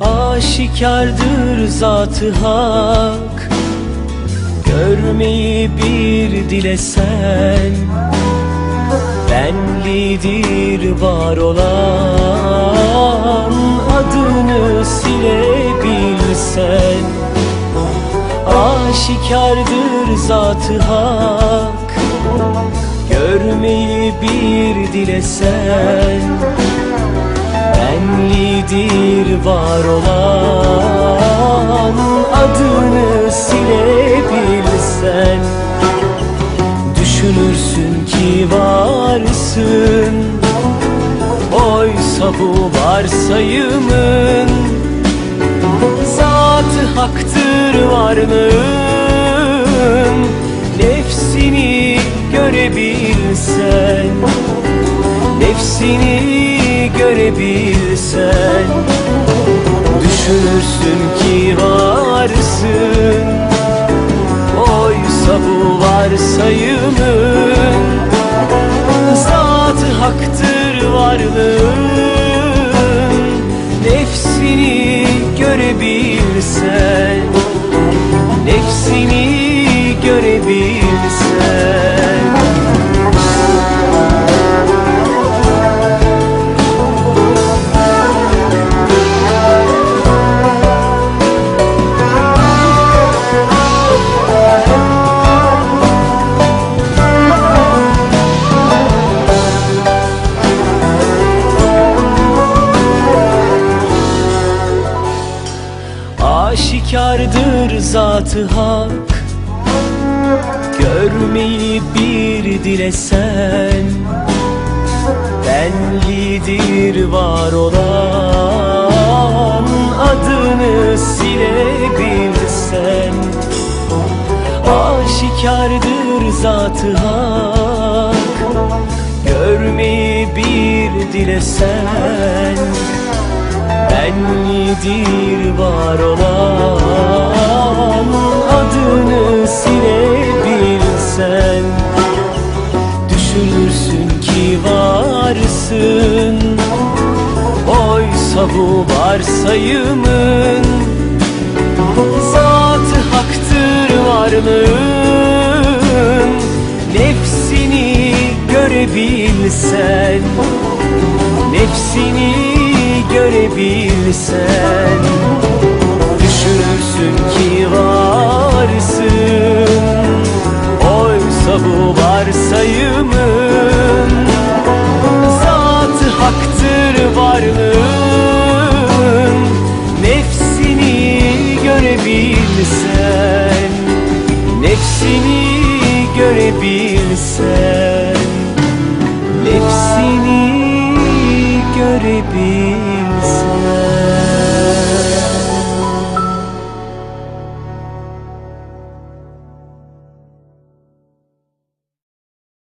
Aşikardır zatı hak Görmeyi bir dilesen Benlidir var olan Adını silebilsen. Aşikardır zatı hak. Görmeyi bir dilesen Benlidir var olan Adını Düşünürsün ki varsın. Oysa bu varsayımın Zatı haktır varlığın. Nefsini görebilsen Nefsini görebilsen. Düşünürsün ki görebilsen Aşikardır zatı hak. Görmeyi bir dilesen Benlidir var olan Adını silebilsen. Aşikardır zatı hak. Görmeyi bir dilesen Benlidir var olan bu varsayımın. Zatı haktır varlığın. Nefsini görebilsen Nefsini görebilsen. Düşünürsün ki varsın görebilsen Nefsini görebilsen Nefsini görebilsen